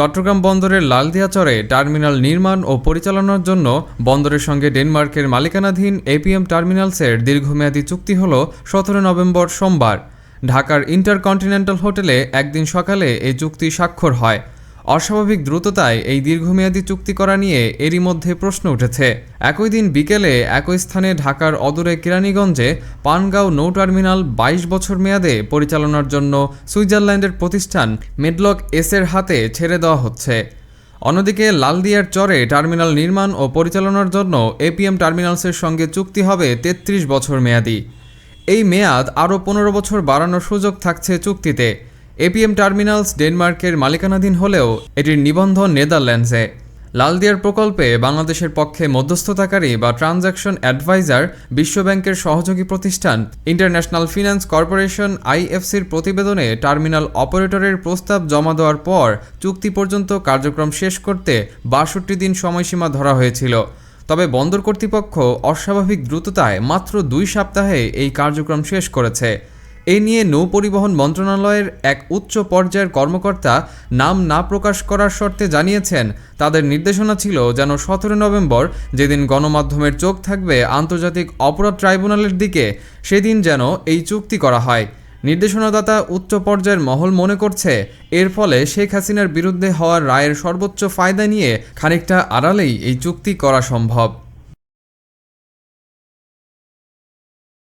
চট্টগ্রাম বন্দরের লালদিয়া চরে টার্মিনাল নির্মাণ ও পরিচালনার জন্য বন্দরের সঙ্গে ডেনমার্কের মালিকানাধীন এপিএম টার্মিনালসের দীর্ঘমেয়াদী চুক্তি হল সতেরো নভেম্বর সোমবার। ঢাকার ইন্টারকন্টিনেন্টাল হোটেলে একদিন সকালে এই চুক্তি স্বাক্ষর হয়। অস্বাভাবিক দ্রুততায় এই দীর্ঘমেয়াদী চুক্তি করা নিয়ে এরই মধ্যে প্রশ্ন উঠেছে। একই দিন বিকেলে একই স্থানে ঢাকার অদূরে কেরানীগঞ্জে পানগাঁও নৌ টার্মিনাল বাইশ বছর মেয়াদে পরিচালনার জন্য সুইজারল্যান্ডের প্রতিষ্ঠান মেডলক এসের হাতে ছেড়ে দেওয়া হচ্ছে। অন্যদিকে লালদিয়ার চরে টার্মিনাল নির্মাণ ও পরিচালনার জন্য এপিএম টার্মিনালসের সঙ্গে চুক্তি হবে তেত্রিশ বছর মেয়াদি। এই মেয়াদ আরও পনেরো বছর বাড়ানোর সুযোগ থাকছে চুক্তিতে। এপিএম টার্মিনালস ডেনমার্কের মালিকানাধীন হলেও এটির নিবন্ধন নেদারল্যান্ডসে। লালদিয়ার প্রকল্পে বাংলাদেশের পক্ষে মধ্যস্থতাকারী বা ট্রানজাকশন অ্যাডভাইজার বিশ্বব্যাংকের সহযোগী প্রতিষ্ঠান ইন্টারন্যাশনাল ফিনান্স কর্পোরেশন আইএফসির প্রতিবেদনে টার্মিনাল অপারেটরের প্রস্তাব জমা দেওয়ার পর চুক্তি পর্যন্ত কার্যক্রম শেষ করতে বাষট্টি দিন সময়সীমা ধরা হয়েছিল। তবে বন্দর কর্তৃপক্ষ অস্বাভাবিক দ্রুততায় মাত্র দুই সপ্তাহে এই কার্যক্রম শেষ করেছে। এ নিয়ে নৌ পরিবহন মন্ত্রণালয়ের এক উচ্চ পর্যায়ের কর্মকর্তা নাম না প্রকাশ করার শর্তে জানিয়েছেন। তাদের নির্দেশনা ছিল যেন সতেরো নভেম্বর যেদিন গণমাধ্যমের চোখ থাকবে আন্তর্জাতিক অপরাধ ট্রাইব্যুনালের দিকে, সেদিন যেন এই চুক্তি করা হয়। নির্দেশনাদাতা উচ্চ পর্যায়ের মহল মনে করছে, এর ফলে শেখ হাসিনার বিরুদ্ধে হওয়ার রায়ের সর্বোচ্চ ফায়দা নিয়ে খানিকটা আড়ালেই এই চুক্তি করা সম্ভব।